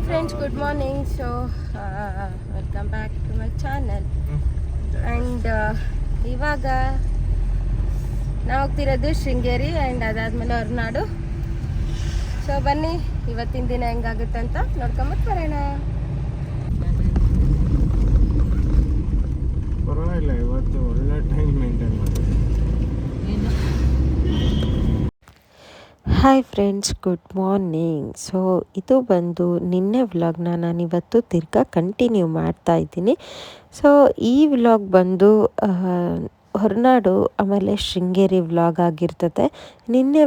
Hi friends good morning so welcome back to my channel and ಇವಾಗ ನಾವು ಹೋಗ್ತಿರೋದು Sringeri and ಅದಾದಮೇಲೆ Horanadu. So ಬನ್ನಿ. ಇವತ್ತಿನ ದಿನ ಹೆಂಗಾಗುತ್ತೆ ಅಂತ ನೋಡ್ಕೊಂಬತ್ತು ಬರೋಣ. ಪರವಾಗಿಲ್ಲ, ಇವತ್ತು ಒಳ್ಳೆ ಟೈಮ್ ಮೇಂಟೈನ್ ಮಾಡಿದೆ hi friends good morning so ಇದು ಬಂದು ನಿನ್ನೆ ವ್ಲಾಗ್ನ ನಾನಿವತ್ತು ತಿರ್ಗಾ ಕಂಟಿನ್ಯೂ ಮಾಡ್ತಾ ಇದ್ದೀನಿ. ಸೊ ಈ ವ್ಲಾಗ್ ಬಂದು ಹೊರನಾಡು ಆಮೇಲೆ ಶೃಂಗೇರಿ ವ್ಲಾಗ್ ಆಗಿರ್ತದೆ. ನಿನ್ನೆ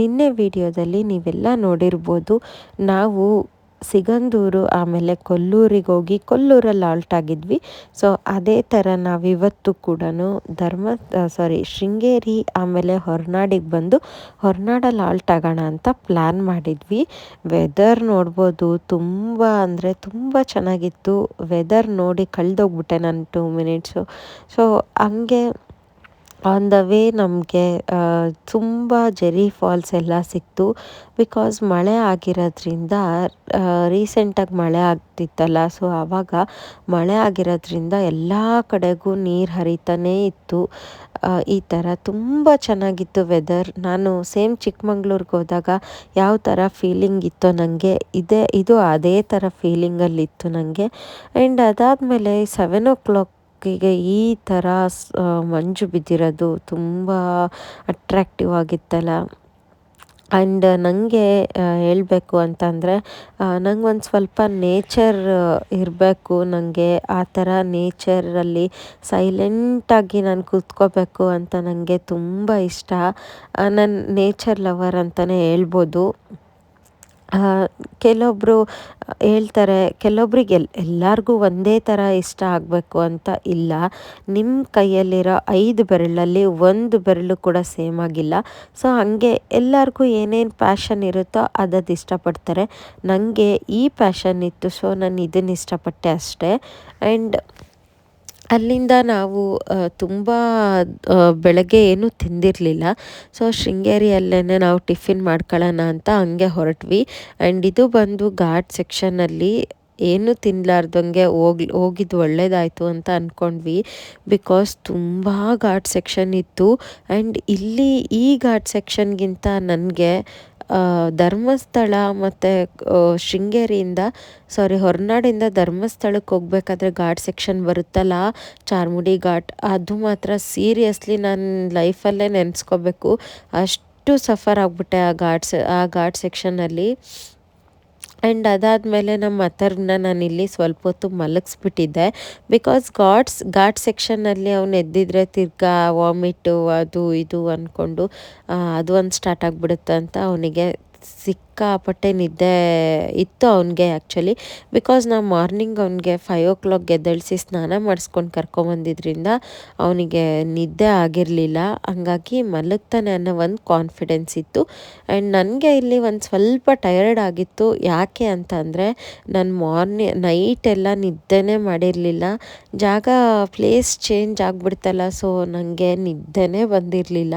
ನಿನ್ನೆ ವಿಡಿಯೋದಲ್ಲಿ ನೀವೆಲ್ಲ ನೋಡಿರ್ಬೋದು, ನಾವು ಸಿಗಂದೂರು, ಆಮೇಲೆ ಕೊಲ್ಲೂರಿಗೆ ಹೋಗಿ ಕೊಲ್ಲೂರಲ್ಲಿ ಆಲ್ಟ್ ಆಗಿದ್ವಿ. ಸೊ ಅದೇ ಥರ ನಾವಿವತ್ತು ಕೂಡ ಧರ್ಮ ಸಾರಿ ಶೃಂಗೇರಿ, ಆಮೇಲೆ ಹೊರನಾಡಿಗೆ ಬಂದು ಹೊರನಾಡಲ್ಲಿ ಆಲ್ಟ್ ಆಗೋಣ ಅಂತ ಪ್ಲ್ಯಾನ್ ಮಾಡಿದ್ವಿ. ವೆದರ್ ನೋಡ್ಬೋದು, ತುಂಬ ಅಂದರೆ ತುಂಬ ಚೆನ್ನಾಗಿತ್ತು. ವೆದರ್ ನೋಡಿ ಕಳೆದೋಗ್ಬಿಟ್ಟೆ ನಾನು ಟೂ ಮಿನಿಟ್ಸು ಸೊ ಹಂಗೆ ಆನ್ ದ ವೇ ನಮಗೆ ತುಂಬ ಜೆರಿ ಫಾಲ್ಸ್ ಎಲ್ಲ ಸಿಕ್ತು. ಬಿಕಾಸ್ ಮಳೆ ಆಗಿರೋದ್ರಿಂದ ರೀಸೆಂಟಾಗಿ ಮಳೆ ಆಗ್ತಿತ್ತಲ್ಲ ಸೊ ಆವಾಗ ಮಳೆ ಆಗಿರೋದ್ರಿಂದ ಎಲ್ಲ ಕಡೆಗೂ ನೀರು ಹರಿತಾನೇ ಇತ್ತು. ಈ ಥರ ತುಂಬ ಚೆನ್ನಾಗಿತ್ತು ವೆದರ್ ನಾನು ಸೇಮ್ ಚಿಕ್ಕಮಂಗ್ಳೂರಿಗೆ ಹೋದಾಗ ಯಾವ ಥರ ಫೀಲಿಂಗ್ ಇತ್ತೋ ನನಗೆ ಇದೇ, ಇದು ಅದೇ ಥರ ಫೀಲಿಂಗಲ್ಲಿತ್ತು ನನಗೆ ಆ್ಯಂಡ್ ಅದಾದಮೇಲೆ ಸೆವೆನ್ ಓ ಕ್ಲಾಕಿಗೆ ಈ ಥರ ಮಂಜು ಬಿದ್ದಿರೋದು ತುಂಬ ಅಟ್ರ್ಯಾಕ್ಟಿವ್ ಆಗಿತ್ತಲ್ಲ. ಆ್ಯಂಡ್ ನನಗೆ ಹೇಳಬೇಕು ಅಂತಂದರೆ ನಂಗೆ ಒಂದು ಸ್ವಲ್ಪ ನೇಚರ್ ಇರಬೇಕು. ನನಗೆ ಆ ಥರ ನೇಚರಲ್ಲಿ ಸೈಲೆಂಟಾಗಿ ನಾನು ಕೂತ್ಕೋಬೇಕು ಅಂತ ನನಗೆ ತುಂಬ ಇಷ್ಟ. ನಾನು ನೇಚರ್ ಲವರ್ ಅಂತಲೇ ಹೇಳ್ಬೋದು. ಕೆಲವೊಬ್ಬರು ಹೇಳ್ತಾರೆ, ಕೆಲವೊಬ್ರಿಗೆ ಎಲ್, ಎಲ್ಲರಿಗೂ ಒಂದೇ ಥರ ಇಷ್ಟ ಆಗಬೇಕು ಅಂತ ಇಲ್ಲ. ನಿಮ್ಮ ಕೈಯಲ್ಲಿರೋ ಐದು ಬೆರಳಲ್ಲಿ ಒಂದು ಬೆರಳು ಕೂಡ ಸೇಮ್ ಆಗಿಲ್ಲ. ಸೊ, ಹಾಗೆ ಎಲ್ಲರಿಗೂ ಏನೇನು ಪ್ಯಾಷನ್ ಇರುತ್ತೋ ಅದದು ಇಷ್ಟಪಡ್ತಾರೆ. ನನಗೆ ಈ ಪ್ಯಾಷನ್ ಇತ್ತು, ಸೊ, ನಾನು ಇದನ್ನು ಇಷ್ಟಪಟ್ಟೆ ಅಷ್ಟೇ. ಆ್ಯಂಡ್ ಅಲ್ಲಿಂದ ನಾವು ತುಂಬ ಬೆಳಗ್ಗೆ ಏನೂ ತಿಂದಿರಲಿಲ್ಲ. ಸೊ ಶೃಂಗೇರಿಯಲ್ಲೇ ನಾವು ಟಿಫಿನ್ ಮಾಡ್ಕೊಳ್ಳೋಣ ಅಂತ ಹಂಗೆ ಹೊರಟ್ವಿ. ಆ್ಯಂಡ್ ಇದು ಬಂದು ಘಾಟ್ ಸೆಕ್ಷನಲ್ಲಿ ಏನು ತಿನ್ನಲಾರ್ದಂಗೆ ಹೋಗಿ ಹೋಗಿದ್ದು ಒಳ್ಳೇದಾಯಿತು ಅಂತ ಅಂದ್ಕೊಂಡ್ವಿ ಬಿಕಾಸ್ ತುಂಬ ಘಾಟ್ ಸೆಕ್ಷನ್ ಇತ್ತು. ಆ್ಯಂಡ್ ಇಲ್ಲಿ ಈ ಘಾಟ್ ಸೆಕ್ಷನ್ಗಿಂತ ನನಗೆ ಧರ್ಮಸ್ಥಳ ಮತ್ತು ಶೃಂಗೇರಿಯಿಂದ ಸಾರಿ ಹೊರನಾಡಿಂದ ಧರ್ಮಸ್ಥಳಕ್ಕೆ ಹೋಗ್ಬೇಕಾದ್ರೆ ಘಾಟ್ ಸೆಕ್ಷನ್ ಬರುತ್ತಲ್ಲ? ಚಾರ್ಮುಡಿ ಘಾಟ್. ಅದು ಮಾತ್ರ ಸೀರಿಯಸ್ಲಿ ನಾನು ಲೈಫಲ್ಲೇ ನೆನೆಸ್ಕೋಬೇಕು. ಅಷ್ಟು ಸಫರ್ ಆಗಿಬಿಟ್ಟೆ ಆ ಘಾಟ್ಸ್ ಆ ಘಾಟ್ ಸೆಕ್ಷನಲ್ಲಿ ಆ್ಯಂಡ್ ಅದಾದಮೇಲೆ ನಮ್ಮ ಮತ್ತರ್ನ ನಾನಿಲ್ಲಿ ಸ್ವಲ್ಪ ಹೊತ್ತು ಮಲಗಿಸ್ಬಿಟ್ಟಿದ್ದೆ. ಬಿಕಾಸ್ ಗಾಡ್ಸ್ ಘಾಟ್ ಸೆಕ್ಷನ್ನಲ್ಲಿ ಅವ್ನು ಎದ್ದಿದ್ರೆ ತಿರ್ಗಾ ವಾಮಿಟು, ಅದು ಇದು ಅಂದ್ಕೊಂಡು ಅದು ಒಂದು ಸ್ಟಾರ್ಟ್ ಆಗಿಬಿಡುತ್ತೆ ಅಂತ ಅವನಿಗೆ ಸಿಕ್ಕಾಪಟ್ಟೆ ನಿದ್ದೆ ಇತ್ತು ಅವನಿಗೆ ಆ್ಯಕ್ಚುಲಿ ಬಿಕಾಸ್ ನಾವು ಮಾರ್ನಿಂಗ್ ಅವನಿಗೆ ಫೈವ್ ಓ ಕ್ಲಾಕ್ ಗೆದ್ದಳಿಸಿ ಸ್ನಾನ ಮಾಡಿಸ್ಕೊಂಡು ಕರ್ಕೊಂಬಂದಿದ್ರಿಂದ ಅವನಿಗೆ ನಿದ್ದೆ ಆಗಿರಲಿಲ್ಲ. ಹಂಗಾಗಿ ಮಲಗ್ತಾನೆ ಅನ್ನೋ ಒಂದು ಕಾನ್ಫಿಡೆನ್ಸ್ ಇತ್ತು. ಆ್ಯಂಡ್ ನನಗೆ ಇಲ್ಲಿ ಒಂದು ಸ್ವಲ್ಪ ಟಯರ್ಡ್ ಆಗಿತ್ತು. ಯಾಕೆ ಅಂತ ಅಂದರೆ ನಾನು ಮಾರ್ನಿ ನೈಟ್ ಎಲ್ಲ ನಿದ್ದೆನೇ ಮಾಡಿರಲಿಲ್ಲ. ಜಾಗ ಪ್ಲೇಸ್ ಚೇಂಜ್ ಆಗಿಬಿಡ್ತಲ್ಲ ಸೊ ನನಗೆ ನಿದ್ದೆನೇ ಬಂದಿರಲಿಲ್ಲ.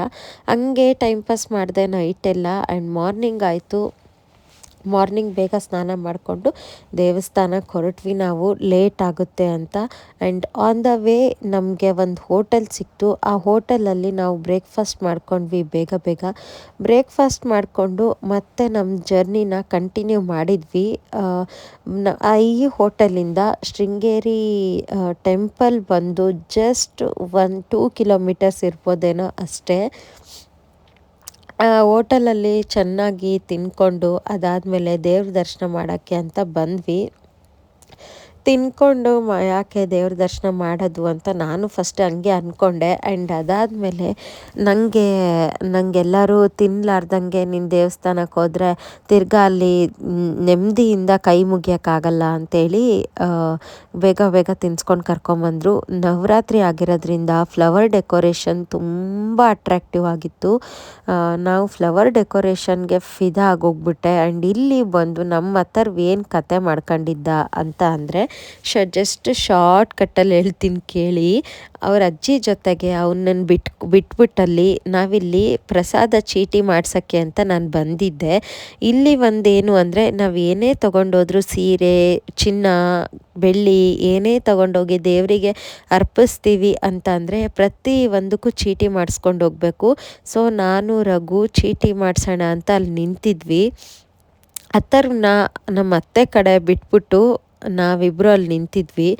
ಹಂಗೆ ಟೈಮ್ ಪಾಸ್ ಮಾಡಿದೆ ನೈಟೆಲ್ಲ ಆ್ಯಂಡ್ ಮಾರ್ನಿಂಗ್ ಆಯಿತು. ಮಾರ್ನಿಂಗ್ ಬೇಗ ಸ್ನಾನ ಮಾಡಿಕೊಂಡು ದೇವಸ್ಥಾನಕ್ಕೆ ಹೊರಟ್ವಿ. ನಾವು ಲೇಟ್ ಆಗುತ್ತೆ ಅಂತ. ಆ್ಯಂಡ್ ಆನ್ ದ ವೇ ನಮಗೆ ಒಂದು ಹೋಟೆಲ್ ಸಿಕ್ತು. ಆ ಹೋಟೆಲಲ್ಲಿ ನಾವು ಬ್ರೇಕ್ಫಾಸ್ಟ್ ಮಾಡ್ಕೊಂಡ್ವಿ ಬೇಗ ಬೇಗ. ಬ್ರೇಕ್ಫಾಸ್ಟ್ ಮಾಡಿಕೊಂಡು ಮತ್ತೆ ನಮ್ಮ ಜರ್ನಿನ ಕಂಟಿನ್ಯೂ ಮಾಡಿದ್ವಿ. ಈ ಹೋಟೆಲಿಂದ ಶೃಂಗೇರಿ ಟೆಂಪಲ್ ಬಂದು ಜಸ್ಟ್ ಒನ್ ಟೂ ಕಿಲೋಮೀಟರ್ಸ್ ಇರ್ಬೋದೇನೋ ಅಷ್ಟೇ. ಆ ಹೋಟೆಲಲ್ಲಿ ಚೆನ್ನಾಗಿ ತಿನ್ಕೊಂಡು ಅದಾದಮೇಲೆ ದೇವ್ರ ದರ್ಶನ ಮಾಡೋಕ್ಕೆ ಅಂತ ಬಂದ್ವಿ. ತಿನ್ಕೊಂಡು ಯಾಕೆ ದೇವ್ರ ದರ್ಶನ ಮಾಡೋದು ಅಂತ ನಾನು ಫಸ್ಟ್ ಹಂಗೆ ಅಂದ್ಕೊಂಡೆ ಆ್ಯಂಡ್ ಅದಾದಮೇಲೆ ನನಗೆ ನನಗೆಲ್ಲರೂ ತಿನ್ನಲಾರ್ದಂಗೆ ನಿನ್ನ ದೇವಸ್ಥಾನಕ್ಕೆ ಹೋದರೆ ತಿರ್ಗಾ ಅಲ್ಲಿ ನೆಮ್ಮದಿಯಿಂದ ಕೈ ಮುಗಿಯೋಕ್ಕಾಗಲ್ಲ ಅಂಥೇಳಿ ಬೇಗ ಬೇಗ ತಿನ್ಸ್ಕೊಂಡು ಕರ್ಕೊಂಬಂದರು. ನವರಾತ್ರಿ ಆಗಿರೋದ್ರಿಂದ ಫ್ಲವರ್ ಡೆಕೋರೇಷನ್ ತುಂಬ ಅಟ್ರ್ಯಾಕ್ಟಿವ್ ಆಗಿತ್ತು. ನಾವು ಫ್ಲವರ್ ಡೆಕೋರೇಷನ್ಗೆ ಫಿದಾ ಆಗೋಗ್ಬಿಟ್ಟೆ. ಆ್ಯಂಡ್ ಇಲ್ಲಿ ಬಂದು ನಮ್ಮ ಹತ್ತರ್ವೇನು ಕತೆ ಮಾಡ್ಕೊಂಡಿದ್ದ ಅಂತ ಅಂದರೆ ಶ ಜಸ್ಟ್ ಶಾರ್ಟ್ ಕಟ್ಟಲ್ಲಿ ಹೇಳ್ತೀನಿ ಕೇಳಿ. ಅವ್ರ ಅಜ್ಜಿ ಜೊತೆಗೆ ಅವನನ್ನು ಬಿಟ್, ಬಿಟ್ಬಿಟ್ಟಲ್ಲಿ ನಾವಿಲ್ಲಿ ಪ್ರಸಾದ ಚೀಟಿ ಮಾಡ್ಸೋಕ್ಕೆ ಅಂತ ನಾನು ಬಂದಿದ್ದೆ. ಇಲ್ಲಿ ಒಂದೇನು ಅಂದರೆ ನಾವು ಏನೇ ತೊಗೊಂಡೋದ್ರೂ ಸೀರೆ, ಚಿನ್ನ, ಬೆಳ್ಳಿ ಏನೇ ತೊಗೊಂಡೋಗಿ ದೇವರಿಗೆ ಅರ್ಪಿಸ್ತೀವಿ ಅಂತ ಅಂದರೆ ಪ್ರತಿ ಒಂದಕ್ಕೂ ಚೀಟಿ ಮಾಡಿಸ್ಕೊಂಡು ಹೋಗಬೇಕು. ಸೊ ನಾನು, ರಘು ಚೀಟಿ ಮಾಡಿಸೋಣ ಅಂತ ಅಲ್ಲಿ ನಿಂತಿದ್ವಿ. ಅತ್ತರ್ನ ನಮ್ಮ ಅತ್ತೆ ಕಡೆ ಬಿಟ್ಬಿಟ್ಟು ನಾವಿಬ್ಬರು ಅಲ್ಲಿ ನಿಂತಿದ್ವಿ.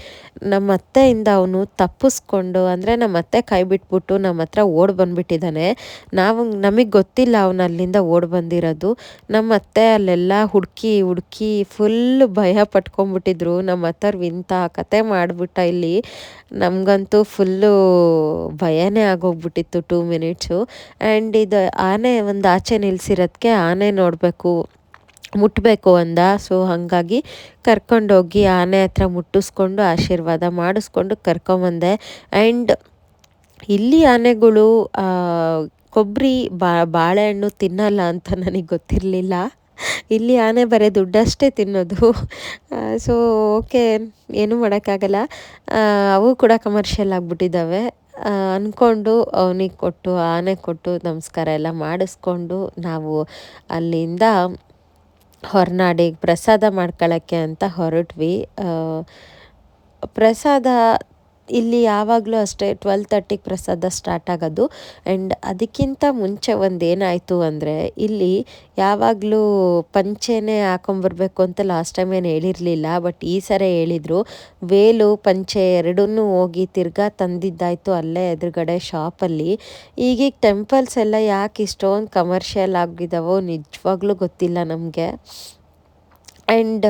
ನಮ್ಮ ಅತ್ತೆಯಿಂದ ಅವನು ತಪ್ಪಿಸ್ಕೊಂಡು, ಅಂದರೆ ನಮ್ಮ ಅತ್ತೆ ಕೈ ಬಿಟ್ಬಿಟ್ಟು ನಮ್ಮ ಹತ್ರ ಓಡ್ ಬಂದ್ಬಿಟ್ಟಿದ್ದಾನೆ. ನಾವು ನಮಗೆ ಗೊತ್ತಿಲ್ಲ ಅವನು ಅಲ್ಲಿಂದ ಓಡ್ ಬಂದಿರೋದು. ನಮ್ಮ ಅತ್ತೆ ಅಲ್ಲೆಲ್ಲ ಹುಡುಕಿ ಹುಡುಕಿ ಫುಲ್ ಭಯ ಪಟ್ಕೊಂಡ್ಬಿಟ್ಟಿದ್ರು. ನಮ್ಮ ಅತ್ತವ್ರು ಇಂಥ ಕತೆ ಮಾಡಿಬಿಟ್ಟ ಇಲ್ಲಿ, ನಮಗಂತೂ ಫುಲ್ಲು ಭಯನೇ ಆಗೋಗ್ಬಿಟ್ಟಿತ್ತು ಟೂ ಮಿನಿಟ್ಸು ಆ್ಯಂಡ್ ಇದು ಆನೆ ಒಂದು ಆಚೆ ನಿಲ್ಸಿರೋದಕ್ಕೆ ಆನೆ ನೋಡಬೇಕು. ಮುಟ್ಟಬೇಕು ಅಂದ. ಸೊ ಹಾಗಾಗಿ ಕರ್ಕೊಂಡೋಗಿ ಆನೆ ಹತ್ರ ಮುಟ್ಟಿಸ್ಕೊಂಡು ಆಶೀರ್ವಾದ ಮಾಡಿಸ್ಕೊಂಡು ಕರ್ಕೊಂಬಂದೆ. ಆ್ಯಂಡ್ ಇಲ್ಲಿ ಆನೆಗಳು ಕೊಬ್ಬರಿ, ಬಾ, ಬಾಳೆಹಣ್ಣು ತಿನ್ನಲ್ಲ ಅಂತ ನನಗೆ ಗೊತ್ತಿರಲಿಲ್ಲ. ಇಲ್ಲಿ ಆನೆ ಬರೀ ದುಡ್ಡಷ್ಟೇ ತಿನ್ನೋದು. ಸೊ ಓಕೆ ಏನೂ ಮಾಡೋಕ್ಕಾಗಲ್ಲ. ಅವು ಕೂಡ ಕಮರ್ಷಿಯಲ್ ಆಗಿಬಿಟ್ಟಿದ್ದಾವೆ. ಅಂದ್ಕೊಂಡು ಅವನಿಗೆ ಕೊಟ್ಟು, ಆನೆ ಕೊಟ್ಟು ನಮಸ್ಕಾರ ಎಲ್ಲ ಮಾಡಿಸ್ಕೊಂಡು ನಾವು ಅಲ್ಲಿಂದ ಹೊರನಾಡಿಗೆ ಪ್ರಸಾದ ಮಾಡ್ಕೊಳ್ಳೋಕ್ಕೆ ಅಂತ ಹೊರಟ್ವಿ. ಪ್ರಸಾದ ಇಲ್ಲಿ ಯಾವಾಗಲೂ ಅಷ್ಟೇ ಟ್ವೆಲ್ ತರ್ಟಿಗೆ ಪ್ರಸಾದ ಸ್ಟಾರ್ಟ್ ಆಗೋದು. ಆ್ಯಂಡ್ ಅದಕ್ಕಿಂತ ಮುಂಚೆ ಒಂದು ಏನಾಯಿತು ಅಂದರೆ ಇಲ್ಲಿ ಯಾವಾಗಲೂ ಪಂಚೆನೇ ಹಾಕೊಂಬರ್ಬೇಕು ಅಂತ ಲಾಸ್ಟ್ ಟೈಮ್ ಏನು ಹೇಳಿರಲಿಲ್ಲ. ಬಟ್ ಈ ಸಾರಿ ಹೇಳಿದರು, ವೇಲು, ಪಂಚೆ ಎರಡೂ ಹೋಗಿ ತಿರ್ಗಾ ತಂದಿದ್ದಾಯಿತು ಅಲ್ಲೇ ಎದುರುಗಡೆ ಶಾಪಲ್ಲಿ ಈಗೀಗ ಟೆಂಪಲ್ಸ್ ಎಲ್ಲ ಯಾಕೆ ಇಷ್ಟೊಂದು ಕಮರ್ಷಿಯಲ್ ಆಗಿದ್ದಾವೋ ನಿಜವಾಗ್ಲೂ ಗೊತ್ತಿಲ್ಲ ನಮಗೆ. ಆ್ಯಂಡ್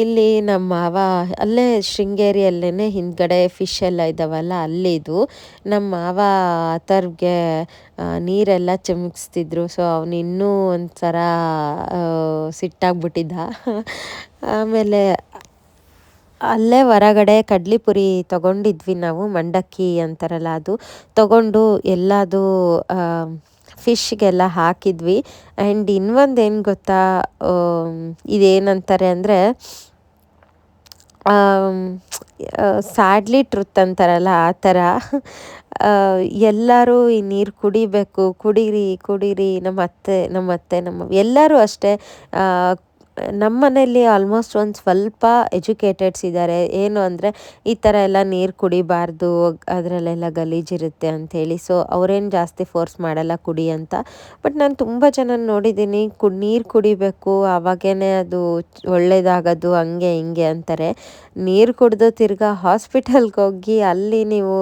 ಇಲ್ಲಿ ನಮ್ಮ ಮಾವ ಅಲ್ಲೇ ಶೃಂಗೇರಿಯಲ್ಲೇ ಹಿಂದ್ಗಡೆ ಫಿಶ್ ಎಲ್ಲ ಇದ್ದಾವಲ್ಲ ಅಲ್ಲಿದು. ನಮ್ಮ ಮಾವ ಅಥರ್ವ್ಗೆ ನೀರೆಲ್ಲ ಚಿಮುಕ್ಸ್ತಿದ್ರು ಸೊ ಅವನು ಇನ್ನೂ ಒಂಥರ ಸಿಟ್ಟಾಗ್ಬಿಟ್ಟಿದ್ದ. ಆಮೇಲೆ ಅಲ್ಲೇ ಹೊರಗಡೆ ಕಡ್ಲಿಪುರಿ ತಗೊಂಡಿದ್ವಿ ನಾವು, ಮಂಡಕ್ಕಿ ಅಂತಾರಲ್ಲ ಅದು. ತಗೊಂಡು ಎಲ್ಲದು ಫಿಶ್ಗೆಲ್ಲ ಹಾಕಿದ್ವಿ. ಆ್ಯಂಡ್ ಇನ್ನೊಂದು ಏನು ಗೊತ್ತಾ ಇದೇನಂತಾರೆ ಅಂದರೆ ಸ್ಯಾಡ್ಲಿ ಟ್ರುತ್ ಅಂತಾರಲ್ಲ ಆ ಥರ. ಎಲ್ಲರೂ ಈ ನೀರು ಕುಡಿಬೇಕು, ಕುಡೀರಿ ಕುಡೀರಿ ನಮ್ಮ ಅತ್ತೆ ನಮ್ಮ ಅತ್ತೆ ನಮ್ಮ ಎಲ್ಲರೂ ಅಷ್ಟೇ ನಮ್ಮ ಮನೆಯಲ್ಲಿ ಆಲ್ಮೋಸ್ಟ್ ಒಂದು ಸ್ವಲ್ಪ ಎಜುಕೇಟೆಡ್ಸ್ ಇದ್ದಾರೆ ಏನು ಅಂದರೆ ಈ ಥರ ಎಲ್ಲ ನೀರು ಕುಡಿಬಾರ್ದು, ಅದರಲ್ಲೆಲ್ಲ ಗಲೀಜಿರುತ್ತೆ ಅಂಥೇಳಿ. ಸೊ ಅವರೇನು ಜಾಸ್ತಿ ಫೋರ್ಸ್ ಮಾಡಲ್ಲ ಕುಡಿ ಅಂತ. ಬಟ್ ನಾನು ತುಂಬ ಜನ ನೋಡಿದ್ದೀನಿ ಕು, ನೀರು ಕುಡಿಬೇಕು ಆವಾಗೇ ಅದು ಒಳ್ಳೆಯದಾಗೋದು ಹಂಗೆ ಹಿಂಗೆ ಅಂತಾರೆ. ನೀರು ಕುಡಿದು ತಿರ್ಗಾ ಹಾಸ್ಪಿಟಲ್ಗೆ ಹೋಗಿ ಅಲ್ಲಿ ನೀವು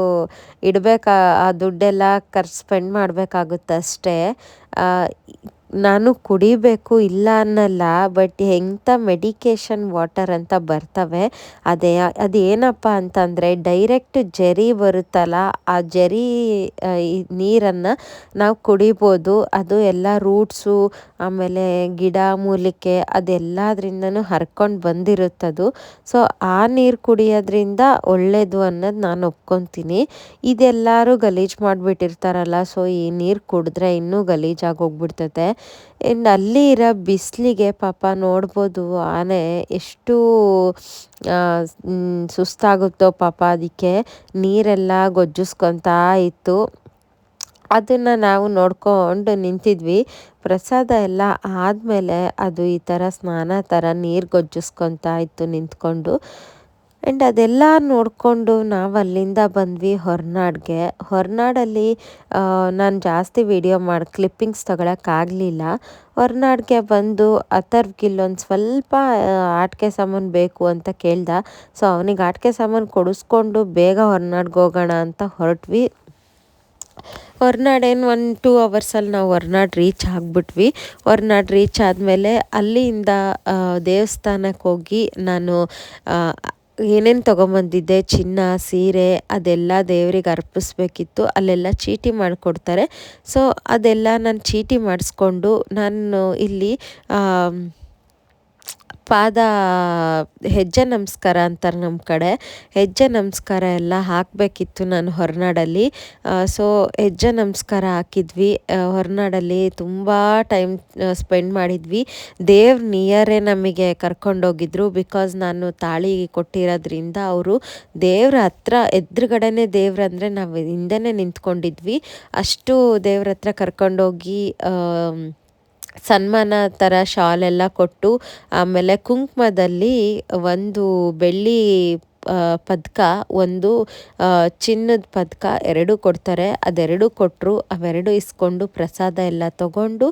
ಇಡಬೇಕಾ, ಆ ದುಡ್ಡೆಲ್ಲ ಖರ್ಚು ಸ್ಪೆಂಡ್ ಮಾಡಬೇಕಾಗುತ್ತೆ ಅಷ್ಟೇ. ನಾನು ಕುಡಿಬೇಕು ಇಲ್ಲ ಅನ್ನಲ್ಲ ಬಟ್ ಎಂಥ ಮೆಡಿಕೇಷನ್ ವಾಟರ್ ಅಂತ ಬರ್ತವೆ. ಅದೇ, ಅದೇನಪ್ಪ ಅಂತಂದರೆ ಡೈರೆಕ್ಟ್ ಜರಿ ಬರುತ್ತಲ್ಲ, ಆ ಜರಿ ನೀರನ್ನು ನಾವು ಕುಡಿಬೋದು. ಅದು ಎಲ್ಲ ರೂಟ್ಸು ಆಮೇಲೆ ಗಿಡ ಮೂಲಿಕೆ ಅದೆಲ್ಲದ್ರಿಂದನೂ ಹರ್ಕೊಂಡು ಬಂದಿರುತ್ತದು. ಸೊ ಆ ನೀರು ಕುಡಿಯೋದ್ರಿಂದ ಒಳ್ಳೆಯದು ಅನ್ನೋದು ನಾನು ಒಪ್ಕೊತೀನಿ. ಇದೆಲ್ಲರೂ ಗಲೀಜು ಮಾಡಿಬಿಟ್ಟಿರ್ತಾರಲ್ಲ ಸೊ ಈ ನೀರು ಕುಡಿದ್ರೆ ಇನ್ನೂ ಗಲೀಜಾಗಿ ಹೋಗ್ಬಿಡ್ತದೆ ಆ್ಯಂಡ್ ಅಲ್ಲಿ ಇರೋ ಬಿಸಿಲಿಗೆ ಪಾಪ ನೋಡ್ಬೋದು ಆನೆ ಎಷ್ಟು ಸುಸ್ತಾಗುತ್ತೋ ಪಾಪ ಅದಕ್ಕೆ. ನೀರೆಲ್ಲ ಗೊಜ್ಜಿಸ್ಕೊತಾ ಇತ್ತು. ಅದನ್ನು ನಾವು ನೋಡ್ಕೊಂಡು ನಿಂತಿದ್ವಿ. ಪ್ರಸಾದ ಎಲ್ಲ ಆದಮೇಲೆ ಅದು ಈ ಥರ ಸ್ನಾನ ಥರ ನೀರು ಗೊಜ್ಜಿಸ್ಕೊತಾ ಇತ್ತು ನಿಂತ್ಕೊಂಡು. ಆ್ಯಂಡ್ ಅದೆಲ್ಲ ನೋಡಿಕೊಂಡು ನಾವು ಅಲ್ಲಿಂದ ಬಂದ್ವಿ ಹೊರನಾಡ್ಗೆ. ಹೊರನಾಡಲ್ಲಿ ನಾನು ಜಾಸ್ತಿ ವಿಡಿಯೋ ಮಾಡಿ ಕ್ಲಿಪ್ಪಿಂಗ್ಸ್ ತೊಗೊಳಕ್ಕಾಗಲಿಲ್ಲ ಹೊರನಾಡ್ಗೆ ಬಂದು ಅಥರ್ವ್ಗೆ ಸ್ವಲ್ಪ ಆಟಿಕೆ ಸಾಮಾನು ಬೇಕು ಅಂತ ಕೇಳ್ದ. ಸೊ ಅವನಿಗೆ ಆಟಿಕೆ ಸಾಮಾನು ಕೊಡಿಸ್ಕೊಂಡು ಬೇಗ ಹೊರನಾಡ್ಗೆ ಹೋಗೋಣ ಅಂತ ಹೊರಟ್ವಿ. ಹೊರನಾಡೇನು ಒನ್ ಟೂ ಅವರ್ಸಲ್ಲಿ ನಾವು ಹೊರನಾಡು ರೀಚ್ ಆಗಿಬಿಟ್ವಿ. ಹೊರನಾಡು ರೀಚ್ ಆದಮೇಲೆ ಅಲ್ಲಿಂದ ದೇವಸ್ಥಾನಕ್ಕೆ ಹೋಗಿ ನಾನು ಏನೇನು ತೊಗೊಂಬಂದಿದ್ದೆ, ಚಿನ್ನ, ಸೀರೆ, ಅದೆಲ್ಲ ದೇವರಿಗೆ ಅರ್ಪಿಸ್ಬೇಕಿತ್ತು. ಅಲ್ಲೆಲ್ಲ ಚೀಟಿ ಮಾಡಿಕೊಡ್ತಾರೆ. ಸೊ ಅದೆಲ್ಲ ನಾನು ಚೀಟಿ ಮಾಡಿಸ್ಕೊಂಡು ನಾನು ಇಲ್ಲಿ ಪಾದ ಹೆಜ್ಜೆ ನಮಸ್ಕಾರ ಅಂತಾರೆ ನಮ್ಮ ಕಡೆ. ಹೆಜ್ಜೆ ನಮಸ್ಕಾರ ಎಲ್ಲ ಹಾಕಬೇಕಿತ್ತು ನಾನು ಹೊರನಾಡಲ್ಲಿ. ಸೊ ಹೆಜ್ಜೆ ನಮಸ್ಕಾರ ಹಾಕಿದ್ವಿ. ಹೊರನಾಡಲ್ಲಿ ತುಂಬ ಟೈಮ್ ಸ್ಪೆಂಡ್ ಮಾಡಿದ್ವಿ. ದೇವ್ರ ನಿಯರೇ ನಮಗೆ ಕರ್ಕೊಂಡೋಗಿದ್ರು. ಬಿಕಾಸ್ ನಾನು ತಾಳಿ ಕೊಟ್ಟಿರೋದ್ರಿಂದ ಅವರು ದೇವ್ರ ಹತ್ರ, ಎದುರುಗಡೆನೇ ದೇವ್ರ ಅಂದರೆ ನಾವು ಹಿಂದೆನೇ ನಿಂತ್ಕೊಂಡಿದ್ವಿ. ಅಷ್ಟು ದೇವ್ರ ಹತ್ರ ಕರ್ಕೊಂಡೋಗಿ ಸನ್ಮಾನ ಥರ ಶಾಲ್ ಎಲ್ಲ ಕೊಟ್ಟು ಆಮೇಲೆ ಕುಂಕುಮದಲ್ಲಿ ಒಂದು ಬೆಳ್ಳಿ ಪದಕ ಒಂದು ಚಿನ್ನದ ಪದಕ ಎರಡು ಕೊಡ್ತಾರೆ. ಅದೆರಡು ಕೊಟ್ಟರು ಅವೆರಡು ಇಸ್ಕೊಂಡು ಪ್ರಸಾದ ಎಲ್ಲ ತಗೊಂಡು,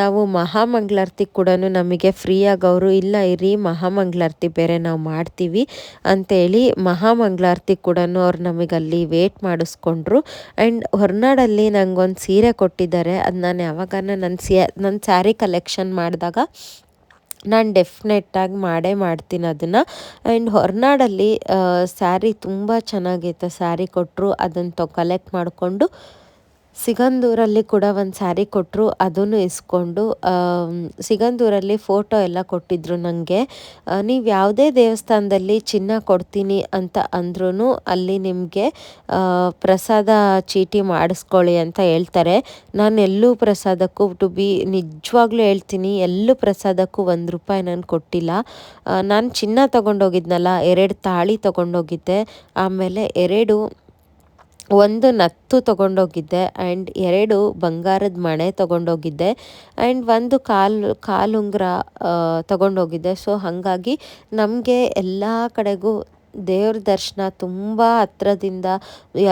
ನಾವು ಮಹಾಮಂಗಳಾರತಿ ಕೂಡ ನಮಗೆ ಫ್ರೀಯಾಗಿ ಅವರು, ಇಲ್ಲ ಇರಿ, ಮಹಾಮಂಗಳಾರತಿ ಬೇರೆ ನಾವು ಮಾಡ್ತೀವಿ ಅಂತೇಳಿ ಮಹಾಮಂಗಳಾರತಿ ಕೂಡ ಅವ್ರು ನಮಗೆ ಅಲ್ಲಿ ವೇಟ್ ಮಾಡಿಸ್ಕೊಂಡ್ರು. ಆ್ಯಂಡ್ ಹೊರನಾಡಲ್ಲಿ ನಂಗೊಂದು ಸೀರೆ ಕೊಟ್ಟಿದ್ದಾರೆ. ಅದು ನಾನು ಯಾವಾಗ ನನ್ನ ಸ್ಯಾ ನನ್ನ ಸ್ಯಾರಿ ಕಲೆಕ್ಷನ್ ಮಾಡಿದಾಗ ನಾನು ಡೆಫಿನೆಟ್ಟಾಗಿ ಮಾಡೇ ಮಾಡ್ತೀನಿ ಅದನ್ನು. ಆ್ಯಂಡ್ ಹೊರನಾಡಲ್ಲಿ ಸ್ಯಾರಿ ತುಂಬ ಚೆನ್ನಾಗೈತೆ. ಸ್ಯಾರಿ ಕೊಟ್ಟರು ಅದನ್ನು ತೊ ಕಲೆಕ್ಟ್ ಮಾಡಿಕೊಂಡು ಸಿಗಂದೂರಲ್ಲಿ ಕೂಡ ಒಂದು ಸ್ಯಾರಿ ಕೊಟ್ಟರು ಅದನ್ನು ಇಸ್ಕೊಂಡು ಸಿಗಂದೂರಲ್ಲಿ ಫೋಟೋ ಎಲ್ಲ ಕೊಟ್ಟಿದ್ರು ನನಗೆ ನೀವು ಯಾವುದೇ ದೇವಸ್ಥಾನದಲ್ಲಿ ಚಿನ್ನ ಕೊಡ್ತೀನಿ ಅಂತ ಅಂದ್ರೂ ಅಲ್ಲಿ ನಿಮಗೆ ಪ್ರಸಾದ ಚೀಟಿ ಮಾಡಿಸ್ಕೊಳ್ಳಿ ಅಂತ ಹೇಳ್ತಾರೆ. ನಾನು ಎಲ್ಲೂ ಪ್ರಸಾದಕ್ಕೂ ಟು ಬಿ ನಿಜವಾಗ್ಲೂ ಹೇಳ್ತೀನಿ, ಎಲ್ಲೂ ಪ್ರಸಾದಕ್ಕೂ ಒಂದು ರೂಪಾಯಿ ನಾನು ಕೊಟ್ಟಿಲ್ಲ. ನಾನು ಚಿನ್ನ ತೊಗೊಂಡೋಗಿದ್ನಲ್ಲ, ಎರಡು ತಾಳಿ ತೊಗೊಂಡೋಗಿದ್ದೆ. ಆಮೇಲೆ ಎರಡು ಒಂದು ನತ್ತು ತೊಗೊಂಡೋಗಿದ್ದೆ ಆ್ಯಂಡ್ ಎರಡು ಬಂಗಾರದ ಮಣೆ ತೊಗೊಂಡೋಗಿದ್ದೆ ಆ್ಯಂಡ್ ಒಂದು ಕಾಲು ಕಾಲುಂಗುರ ತೊಗೊಂಡೋಗಿದ್ದೆ. ಸೊ ಹಾಗಾಗಿ ನಮಗೆ ಎಲ್ಲ ಕಡೆಗೂ ದೇವ್ರ ದರ್ಶನ ತುಂಬ ಹತ್ರದಿಂದ,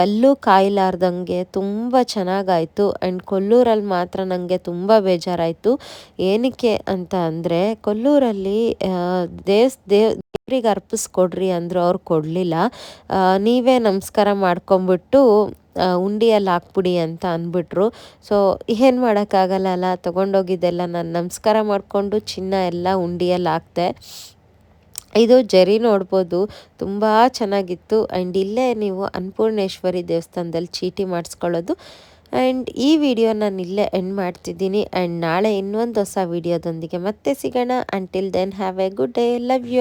ಎಲ್ಲೂ ಕಾಯಿಲಾರ್ದಂಗೆ ತುಂಬ ಚೆನ್ನಾಗಾಯಿತು ಆ್ಯಂಡ್ ಕೊಲ್ಲೂರಲ್ಲಿ ಮಾತ್ರ ನನಗೆ ತುಂಬ ಬೇಜಾರಾಯಿತು. ಏನಕ್ಕೆ ಅಂತ ಅಂದರೆ ಕೊಲ್ಲೂರಲ್ಲಿ ದೇವ್ಸ್, ದೇವ್ ದೇವ್ರಿಗೆ ಅರ್ಪಿಸ್ಕೊಡ್ರಿ ಅಂದರು ಅವ್ರು ಕೊಡಲಿಲ್ಲ. ನೀವೇ ನಮಸ್ಕಾರ ಮಾಡ್ಕೊಂಬಿಟ್ಟು ಉಂಡಿಯಲ್ಲಿ ಹಾಕ್ಬಿಡಿ ಅಂತ ಅಂದ್ಬಿಟ್ರು. ಸೊ ಏನು ಮಾಡೋಕ್ಕಾಗಲ್ಲ ತೊಗೊಂಡೋಗಿದ್ದೆಲ್ಲ ನಾನು ನಮಸ್ಕಾರ ಮಾಡಿಕೊಂಡು ಚಿನ್ನ ಎಲ್ಲ ಉಂಡಿಯಲ್ಲಿ ಹಾಕ್ದೆ. ಇದು ಜರಿ ನೋಡ್ಬೋದು, ತುಂಬ ಚೆನ್ನಾಗಿತ್ತು. ಆ್ಯಂಡ್ ಇಲ್ಲೇ ನೀವು ಅನ್ನಪೂರ್ಣೇಶ್ವರಿ ದೇವಸ್ಥಾನದಲ್ಲಿ ಚೀಟಿ ಮಾಡಿಸ್ಕೊಳ್ಳೋದು. ಆ್ಯಂಡ್ ಈ ವಿಡಿಯೋ ನಾನು ಇಲ್ಲೇ ಎಂಡ್ ಮಾಡ್ತಿದ್ದೀನಿ. ಆ್ಯಂಡ್ ನಾಳೆ ಇನ್ನೊಂದು ಹೊಸ ವಿಡಿಯೋದೊಂದಿಗೆ ಮತ್ತೆ ಸಿಗೋಣ. Until then have a good day love you